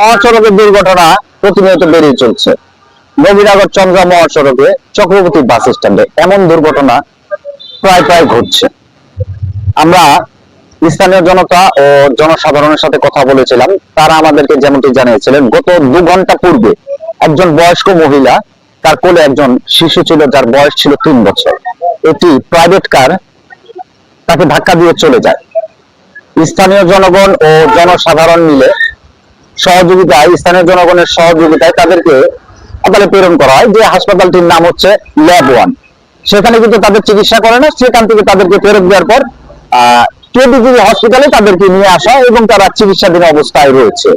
মহাসড়কের দুর্ঘটনা প্রতিনিয়ত বেড়ে চলছে। নবীনগর চন্দ্রা মহাসড়কে চক্রবর্তী বাস স্ট্যান্ডে এমন দুর্ঘটনা প্রায় প্রায় ঘটছে। আমরা স্থানীয় জনতা ও জনসাধারণের সাথে কথা বলেছিলাম। তারা আমাদেরকে যেমনটি জানিয়েছিলেন, গত দু ঘণ্টা পূর্বে একজন বয়স্ক মহিলা, তার কোলে একজন শিশু ছিল, যার বয়স ছিল তিন বছর। এটি প্রাইভেট কার তাকে ধাক্কা দিয়ে চলে যায়। স্থানীয় জনগণ ও জনসাধারণ মিলে সহযোগিতায় স্থানীয় জনগণের সহযোগিতায় তাদেরকে হাসপাতালে প্রেরণ করা হয়। যে হাসপাতালটির নাম হচ্ছে ল্যাব ওয়ান। সেখানে কিন্তু তাদের চিকিৎসা করে না, সেখান থেকে তাদেরকে ফেরত দেওয়ার পর কেডিজি হসপিটালে তাদেরকে নিয়ে আসা এবং তারা চিকিৎসাধীন অবস্থায় রয়েছে।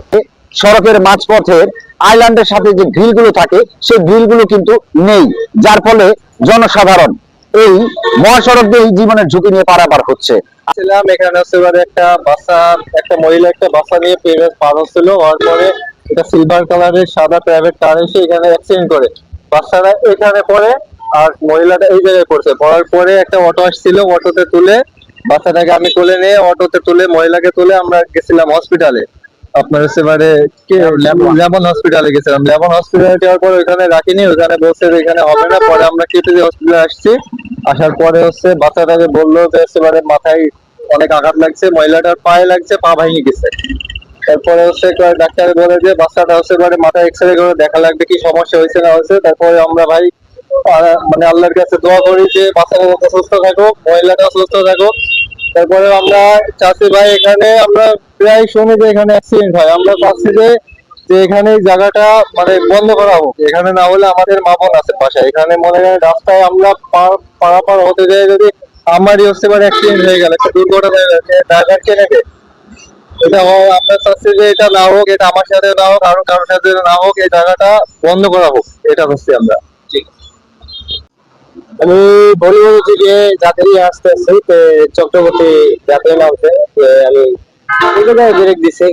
সড়কের মাঝপথের আইল্যান্ডের সাথে যে গ্রিলগুলো থাকে, সেই গ্রিলগুলো কিন্তু নেই, যার ফলে জনসাধারণ এই মহাসড়ক দিয়ে জীবনের ঝুঁকি নিয়ে পারাপার হচ্ছে। ছিলাম, এখানে হচ্ছে একটা বাচ্চা, একটা মহিলা একটা বাচ্চা নিয়ে পেরেন্টস পার হচ্ছিল হওয়ার পরে একটা সিলভার কালারের সাদা প্রাইভেট কার এসে এখানে অ্যাক্সিডেন্ট করে। বাচ্চারা এখানে পড়ে আর মহিলাটা এই জায়গায় পড়ছে। পড়ার পরে একটা অটো আসছিল অটোতে তুলে বাচ্চাটাকে আমি তুলে নিয়ে অটোতে তুলে, মহিলাকে তুলে আমরা গেছিলাম হসপিটালে আপনার হচ্ছে এবারে লেবন হসপিটালে গেছিলাম। লেবন হসপিটালে যাওয়ার পর ওইখানে রাখিনি ওখানে বলছে এখানে হবে না, পরে আমরা কেপিজি হসপিটালে আসছি। আসার পরে হচ্ছে বাচ্চাটাকে বলল যে এবারে মাথায় অনেক আঘাত লাগছে, মহিলাটার পায়ে লাগছে, পা ভেঙে গেছে। তারপরে হচ্ছে ডাক্তার বলে যে বাচ্চাটা হচ্ছে এবারে মাথায় এক্স রে করে দেখা লাগবে কি সমস্যা হয়েছে না হয়েছে। তারপরে আমরা ভাই মানে আল্লাহর কাছে দোয়া করি যে বাচ্চাটা যাতে সুস্থ থাকুক, মহিলাটা সুস্থ থাকুক। তারপরে আমরা চাষি ভাই এখানে, আমরা প্রায় শুনি যে এখানে অ্যাক্সিডেন্ট হয়। আমরা চাচ্ছি যে যে এখানে জায়গাটা মানে বন্ধ করা হোক এখানে না হলে আমাদের মা বোন আছে পাশে এখানে মনে করেন রাস্তায় আমরা পারাপার হতে যাই যদি আমারই হচ্ছে এবার অ্যাক্সিডেন্ট হয়ে গেল একটা দুর্ঘটনা হয়ে গেছে ড্রাইভার কে নেবে এটা হয় চাচ্ছি যে এটা না হোক এটা আমার সাথে না হোক আরও কারোর সাথে না হোক এই জায়গাটা বন্ধ করা হোক এটা হচ্ছে আমরা। আমি বলিউড থেকে যাত্রী আসতে আসছি তো চক্রবর্তী যাত্রী নামছে আমি জায়গায়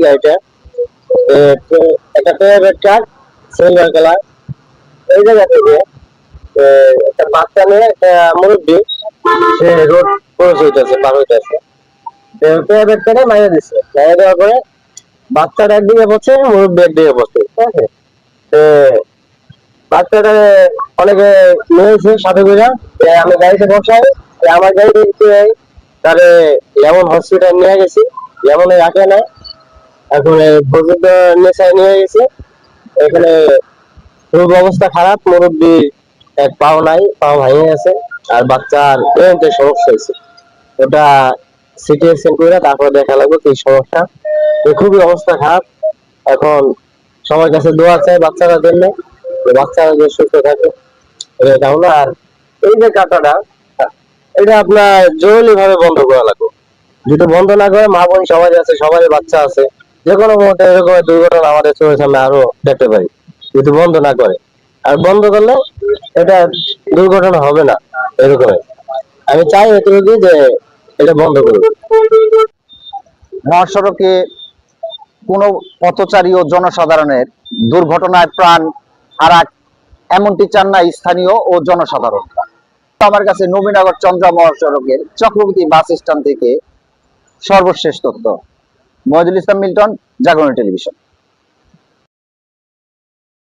গাড়িটা। থেকে একটা বাচ্চা নিয়ে একটা রোড হইতেছে বাচ্চাটা একদিকে ঠিক আছে? বাচ্চাটা অনেকে নিয়েছে আমি গাড়িতে বসাই আমার গাড়িতে তারে লেমন হসপিটাল নিয়ে গেছি। লেমনে রাখে না এখন পর্যন্ত নেশায় নিয়ে গেছে। এখানে খুব অবস্থা খারাপ, মুরব্বী এক পাও নাই, পাও ভেঙে গেছে, আর বাচ্চার ব্রেনতে সমস্যা হয়েছে। ওটা সিটি স্ক্যান করে তারপর দেখা লাগবে কি সমস্যা। খুবই অবস্থা খারাপ। এখন সবার কাছে দোয়া চাই বাচ্চারা জন্য বাচ্চারা যে সুস্থ থাকে। এটা হলো আর এই যে কাটাটা, এটা আপনার জরুরি ভাবে বন্ধ করা লাগবে। যদি বন্ধ না করে মা বোন সবাই আছে, সবারই বাচ্চা আছে। যে কোনো মুহূর্তে এরকম দুর্ঘটনা আমাদের চোখের সামনে আরও দেখতে পারি, যদি বন্ধ না করে। আর বন্ধ করলে এটা দুর্ঘটনা হবে না, এরকম। আমি চাই এটুকু যে এটা বন্ধ করুন মহাসড়কে কোনো পথচারী ও জনসাধারণের দুর্ঘটনায় প্রাণ হারাক এমনটি চান না স্থানীয় ও জনসাধারণ। আমার কাছে নবীনগর চন্দ্রা মহাসড়কের চক্রবর্তী বাস স্ট্যান্ড থেকে সর্বশেষ তথ্য। Mohidul Islam Milton Jagaran television.